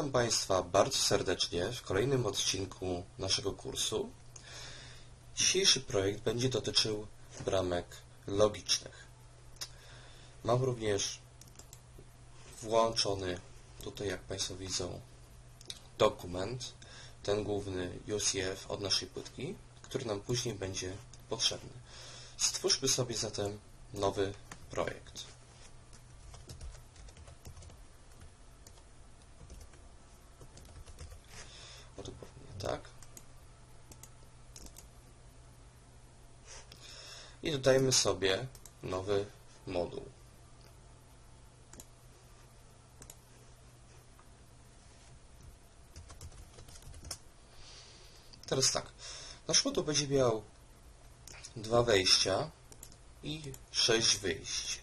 Witam Państwa bardzo serdecznie w kolejnym odcinku naszego kursu. Dzisiejszy projekt będzie dotyczył bramek logicznych. Mam również włączony tutaj, jak Państwo widzą, dokument, ten główny UCF od naszej płytki, który nam później będzie potrzebny. Stwórzmy sobie zatem nowy projekt. O dokładnie tak. I dodajmy sobie nowy moduł. Teraz tak. Nasz moduł będzie miał dwa wejścia i sześć wyjść.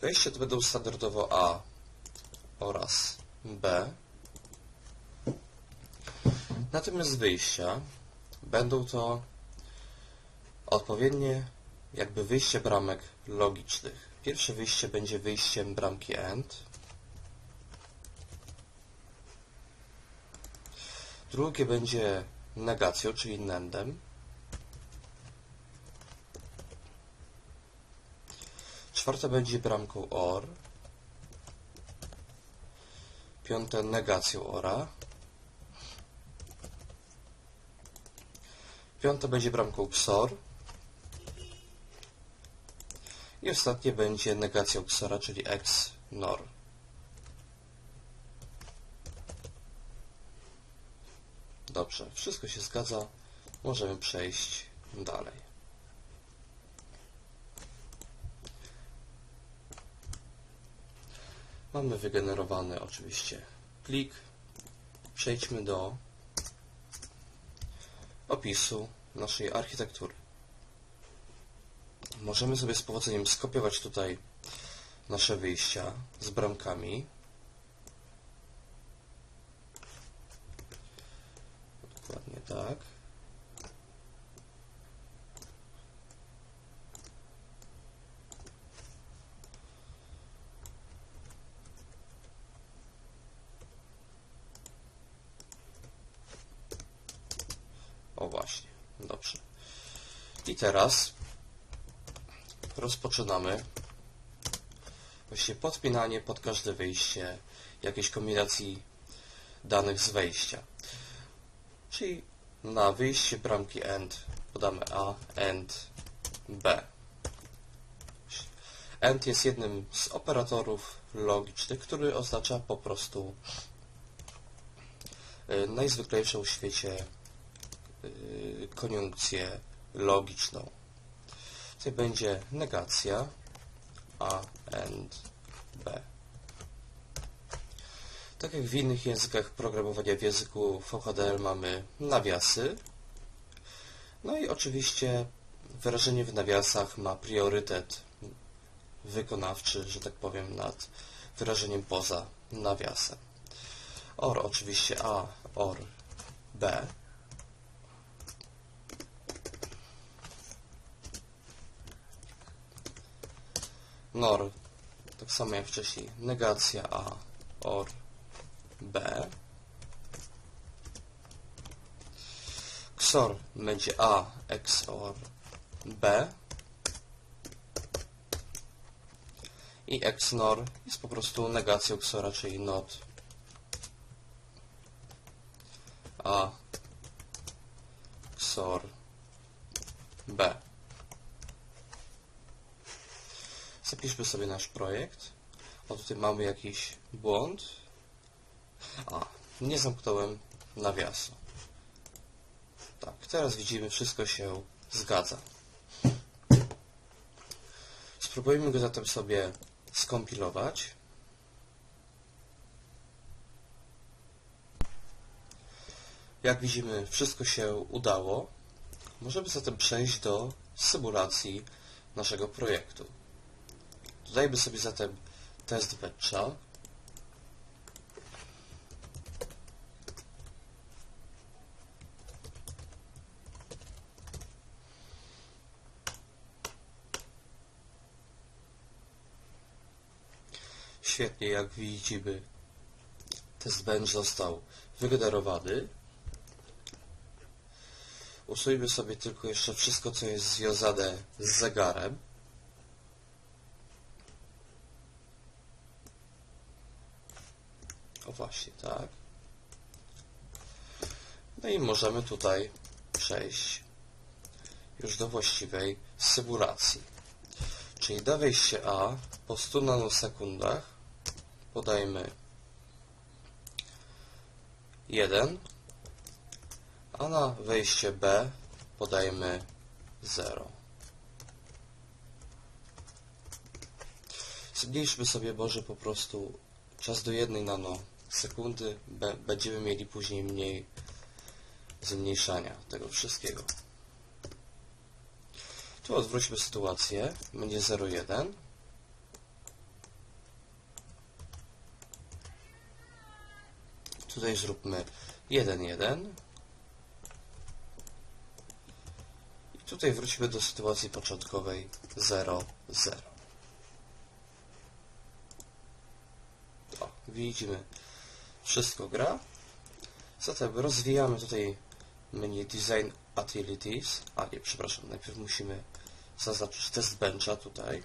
Wejścia to będą standardowo A oraz B. Natomiast wyjścia będą to odpowiednie jakby wyjście bramek logicznych. Pierwsze wyjście będzie wyjściem bramki AND. Drugie będzie negacją, czyli NANDem. Czwarte będzie bramką OR. Piąte negacją ORA. Piąte będzie bramką XOR. I ostatnie będzie negacją XORa, czyli XNOR. Dobrze, wszystko się zgadza. Możemy przejść dalej. Mamy wygenerowany oczywiście plik. Przejdźmy do opisu naszej architektury. Możemy sobie z powodzeniem skopiować tutaj nasze wyjścia z bramkami. Dokładnie tak. O właśnie, dobrze. I teraz rozpoczynamy właśnie podpinanie pod każde wyjście jakiejś kombinacji danych z wejścia. Czyli na wyjście bramki AND podamy A, AND, B. AND jest jednym z operatorów logicznych, który oznacza po prostu y, najzwyklejszą w świecie y, koniunkcję logiczną. Tutaj będzie negacja A, AND, B. Tak jak w innych językach programowania w języku VHDL mamy nawiasy. No i oczywiście wyrażenie w nawiasach ma priorytet wykonawczy, że tak powiem, nad wyrażeniem poza nawiasem. OR oczywiście A, OR B. NOR, tak samo jak wcześniej, negacja A, OR B. XOR będzie A XOR B. I XNOR jest po prostu negacją XORa, czyli NOT A XOR B. Zapiszmy sobie nasz projekt. O, tutaj mamy jakiś błąd. A, nie zamknąłem nawiasu. Tak, teraz widzimy, wszystko się zgadza. Spróbujmy go zatem sobie skompilować. Jak widzimy, wszystko się udało. Możemy zatem przejść do symulacji naszego projektu. Dodajmy sobie zatem test batcha. Świetnie, jak widzimy, test bench został wygenerowany. Usuńmy sobie tylko jeszcze wszystko, co jest związane z zegarem. O właśnie, tak. No i możemy tutaj przejść już do właściwej symulacji. Czyli na wejście A po 100 nanosekundach podajmy 1, a na wejście B podajmy 0. Zmniejszmy sobie może po prostu czas do 1 nanosekundy, Be- będziemy mieli później mniej zmniejszania tego wszystkiego. Tu odwróćmy sytuację. Będzie 0,1. Tutaj zróbmy 1,1. I tutaj wróćmy do sytuacji początkowej 0,0. O, widzimy, wszystko gra. Zatem rozwijamy tutaj menu Design Utilities. A nie, przepraszam, najpierw musimy zaznaczyć test bencha tutaj.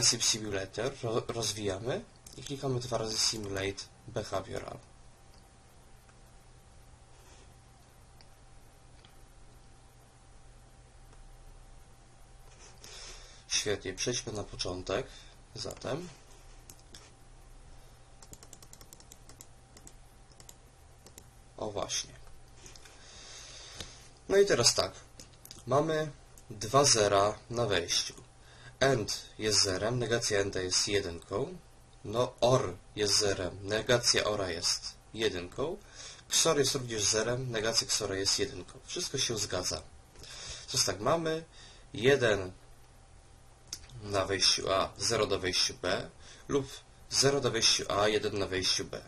ICIP Simulator ro, rozwijamy i klikamy dwa razy Simulate Behavioral. Świetnie, przejdźmy na początek. Zatem O właśnie. No i teraz tak. Mamy dwa zera na wejściu. End jest zerem, negacja enda jest jedynką. No or jest zerem, negacja ora jest jedynką. XOR jest również zerem, negacja XORa jest jedynką. Wszystko się zgadza. Więc tak, mamy 1 na wejściu A, 0 na wejściu B lub 0 na wejściu A, 1 na wejściu B.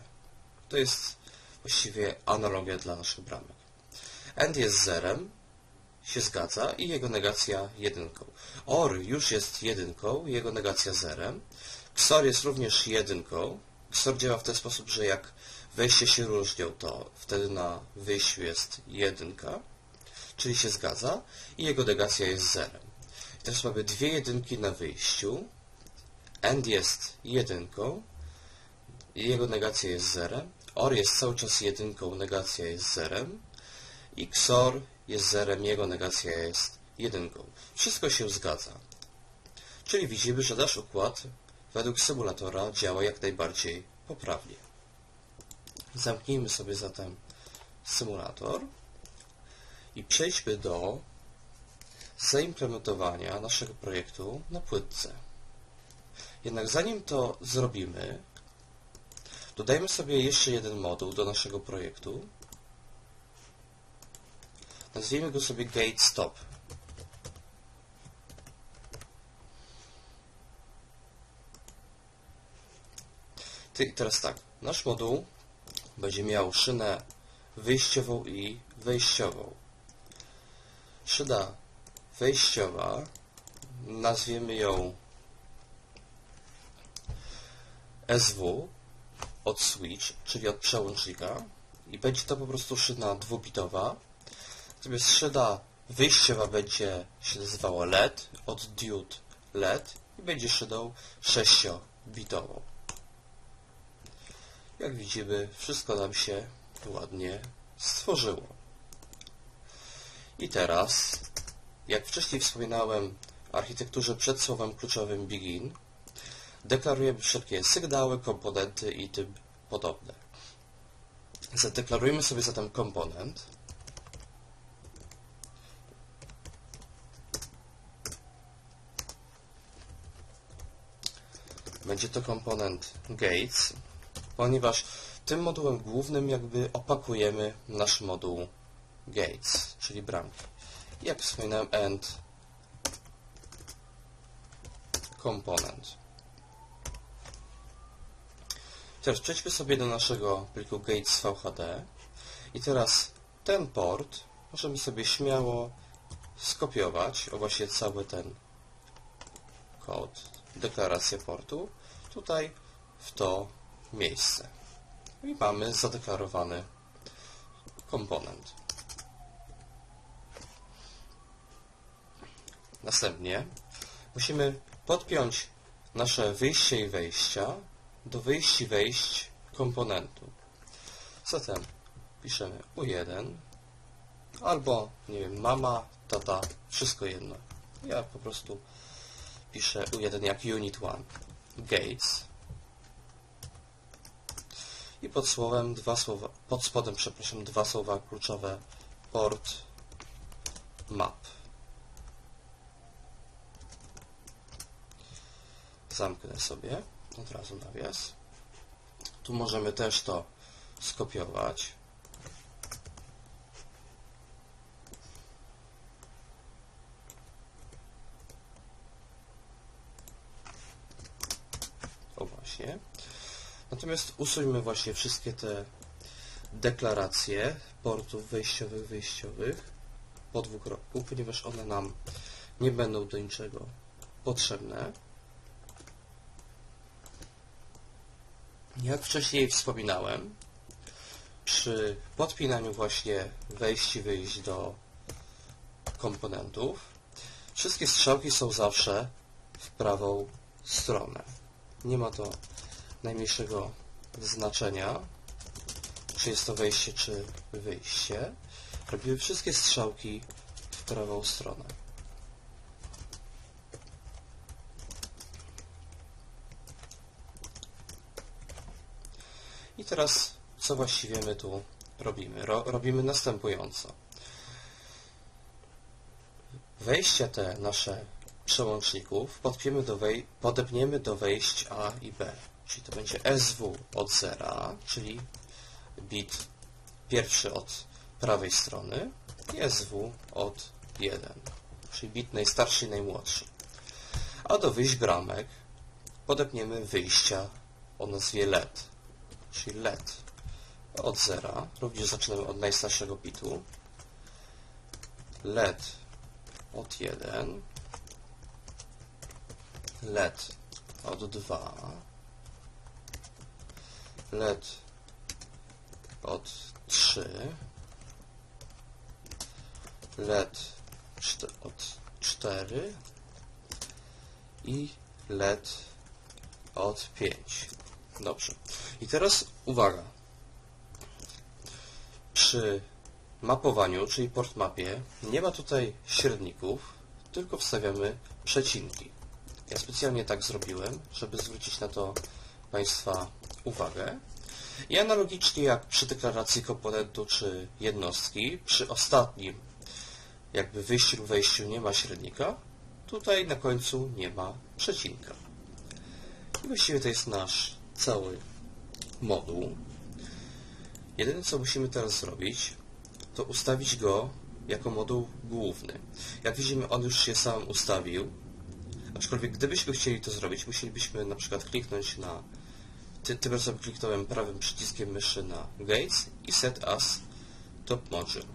To jest właściwie analogia dla naszych bramek. End jest zerem, się zgadza i jego negacja jedynką. OR już jest jedynką, jego negacja zerem. XOR jest również jedynką. XOR działa w ten sposób, że jak wejście się różnią, to wtedy na wyjściu jest jedynka, czyli się zgadza i jego negacja jest zerem. I teraz mamy dwie jedynki na wyjściu. AND jest jedynką, jego negacja jest zerem. OR jest cały czas jedynką, negacja jest zerem. I XOR jest zerem, jego negacja jest jedynką. Wszystko się zgadza. Czyli widzimy, że nasz układ według symulatora działa jak najbardziej poprawnie. Zamknijmy sobie zatem symulator i przejdźmy do zaimplementowania naszego projektu na płytce. Jednak zanim to zrobimy, dodajmy sobie jeszcze jeden moduł do naszego projektu. Nazwijmy go sobie gate stop. Teraz tak, nasz moduł będzie miał szynę wyjściową i wejściową. Szyna wejściowa, nazwiemy ją SW od switch, czyli od przełącznika i będzie to po prostu szyna dwubitowa. Natomiast szyna wyjściowa będzie się nazywała LED od diode LED i będzie szyną 6-bitową. Jak widzimy, wszystko nam się ładnie stworzyło. I teraz, jak wcześniej wspominałem architekturze przed słowem kluczowym begin, deklarujemy wszelkie sygnały, komponenty i tym podobne. Zadeklarujmy sobie zatem komponent. Będzie to komponent gates, ponieważ tym modułem głównym jakby opakujemy nasz moduł gates, czyli bramki. Jak wspominałem, end komponent. Teraz przejdźmy sobie do naszego pliku gates VHD i teraz ten port możemy sobie śmiało skopiować, o właśnie cały ten kod, deklarację portu, tutaj w to miejsce. I mamy zadeklarowany komponent. Następnie musimy podpiąć nasze wyjście i wejścia do wyjść i wejść komponentu. Zatem piszemy U1 albo, nie wiem, mama, tata, wszystko jedno. Ja po prostu piszę U1 jak unit 1 gates i pod słowem dwa słowa, pod spodem, przepraszam, dwa słowa kluczowe port map. Zamknę sobie od razu nawias. Tu możemy też to skopiować. O właśnie. Natomiast usuńmy właśnie wszystkie te deklaracje portów wejściowych, wyjściowych po dwóch roku, ponieważ one nam nie będą do niczego potrzebne. Jak wcześniej wspominałem, przy podpinaniu właśnie wejść i wyjść do komponentów, wszystkie strzałki są zawsze w prawą stronę. Nie ma to najmniejszego znaczenia, czy jest to wejście, czy wyjście. Robimy wszystkie strzałki w prawą stronę. Teraz co właściwie my tu robimy? Ro, robimy następująco. Wejścia te nasze przełączników podpiemy do podepniemy do wejść A i B. Czyli to będzie SW od zera, czyli bit pierwszy od prawej strony i SW od 1, czyli bit najstarszy i najmłodszy. A do wyjść bramek podepniemy wyjścia o nazwie LED, czyli LED od zera, również zaczynamy od najstarszego bitu, LED od 1, LED od 2, LED od 3, LED od 4 i LED od 5. Dobrze. I teraz uwaga. Przy mapowaniu, czyli port mapie, nie ma tutaj średników, tylko wstawiamy przecinki. Ja specjalnie tak zrobiłem, żeby zwrócić na to Państwa uwagę. I analogicznie jak przy deklaracji komponentu czy jednostki, przy ostatnim jakby wyjściu lub wejściu nie ma średnika, tutaj na końcu nie ma przecinka. I właściwie to jest nasz cały moduł. Jedyne co musimy teraz zrobić, to ustawić go jako moduł główny. Jak widzimy, on już się sam ustawił. Aczkolwiek gdybyśmy chcieli to zrobić, musielibyśmy na przykład kliknąć na ty, tym razem kliknąłem prawym przyciskiem myszy na Gates i Set as Top Module.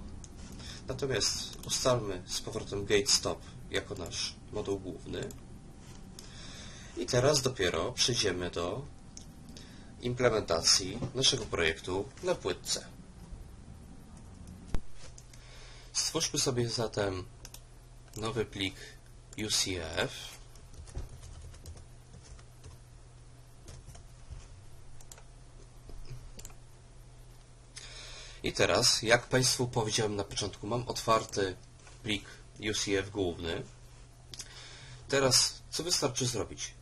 Natomiast ustalmy z powrotem Gate Stop jako nasz moduł główny. I teraz dopiero przejdziemy do implementacji naszego projektu na płytce. Stwórzmy sobie zatem nowy plik UCF. I teraz, jak Państwu powiedziałem na początku, mam otwarty plik UCF główny. Teraz, co wystarczy zrobić?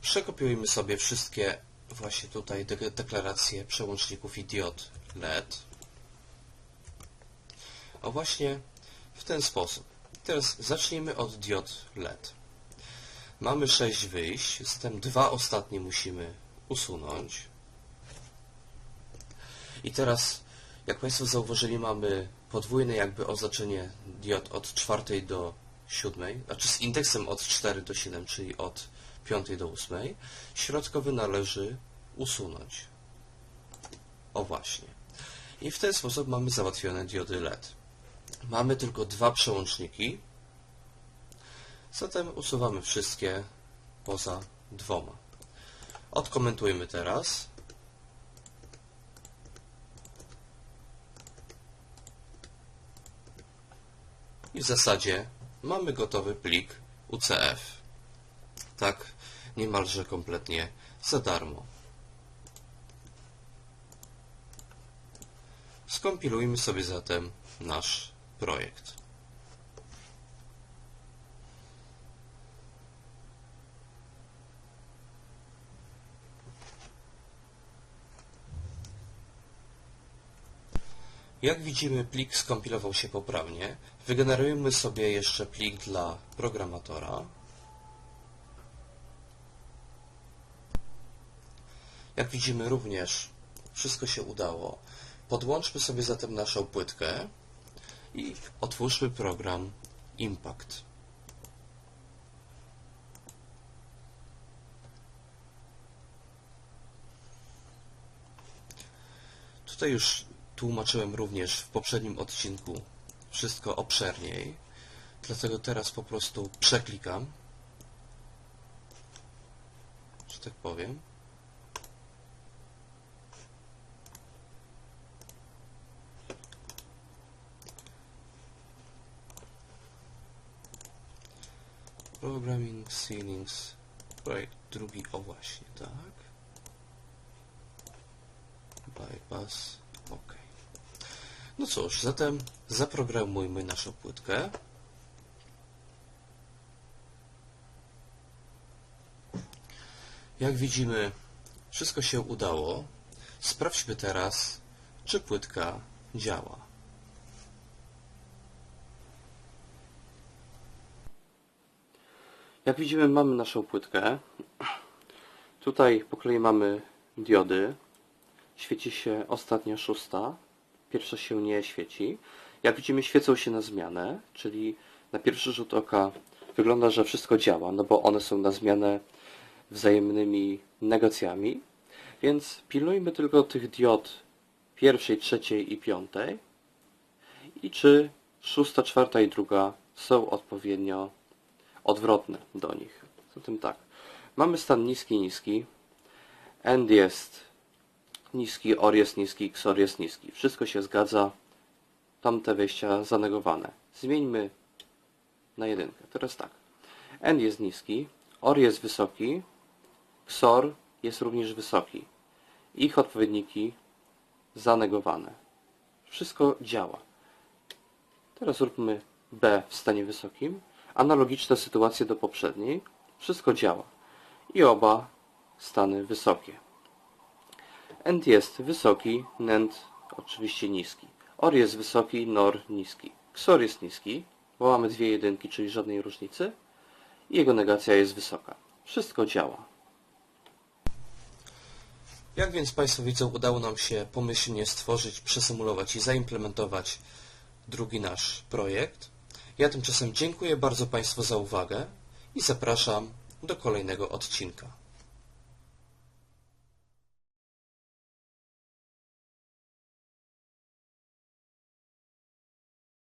Przekopiujmy sobie wszystkie właśnie tutaj de deklaracje przełączników i diod LED. O właśnie w ten sposób. Teraz zacznijmy od diod LED. Mamy 6 wyjść, zatem dwa ostatnie musimy usunąć. I teraz, jak Państwo zauważyli, mamy podwójne jakby oznaczenie diod od 4 do 7, znaczy z indeksem od 4 do 7, czyli od 5 do 8. Środkowy należy usunąć. O właśnie. I w ten sposób mamy załatwione diody LED. Mamy tylko dwa przełączniki, zatem usuwamy wszystkie poza dwoma. Odkomentujmy teraz. I w zasadzie mamy gotowy plik UCF. Tak, niemalże kompletnie za darmo. Skompilujmy sobie zatem nasz projekt. Jak widzimy, plik skompilował się poprawnie. Wygenerujemy sobie jeszcze plik dla programatora. Jak widzimy również wszystko się udało. Podłączmy sobie zatem naszą płytkę i otwórzmy program Impact. Tutaj już tłumaczyłem również w poprzednim odcinku wszystko obszerniej, dlatego teraz po prostu przeklikam, że tak powiem. Programming Ceilings, projekt drugi, o właśnie, tak. Bypass, ok. No cóż, zatem zaprogramujmy naszą płytkę. Jak widzimy, wszystko się udało. Sprawdźmy teraz, czy płytka działa. Jak widzimy, mamy naszą płytkę. Tutaj po kolei mamy diody. Świeci się ostatnia szósta. Pierwsza się nie świeci. Jak widzimy, świecą się na zmianę, czyli na pierwszy rzut oka wygląda, że wszystko działa, no bo one są na zmianę wzajemnymi negacjami. Więc pilnujmy tylko tych diod pierwszej, trzeciej i piątej i czy szósta, czwarta i druga są odpowiednio odwrotne do nich. Zatem tak, mamy stan niski, niski, end jest niski, OR jest niski, XOR jest niski. Wszystko się zgadza, tamte wejścia zanegowane. Zmieńmy na jedynkę. Teraz tak, end jest niski, OR jest wysoki, XOR jest również wysoki. Ich odpowiedniki zanegowane. Wszystko działa. Teraz zróbmy B w stanie wysokim. Analogiczna sytuacja do poprzedniej. Wszystko działa. I oba stany wysokie. End jest wysoki, NAND oczywiście niski. OR jest wysoki, NOR niski. XOR jest niski, bo mamy dwie jedynki, czyli żadnej różnicy. I jego negacja jest wysoka. Wszystko działa. Jak więc Państwo widzą, udało nam się pomyślnie stworzyć, przesymulować i zaimplementować drugi nasz projekt. Ja tymczasem dziękuję bardzo Państwu za uwagę i zapraszam do kolejnego odcinka.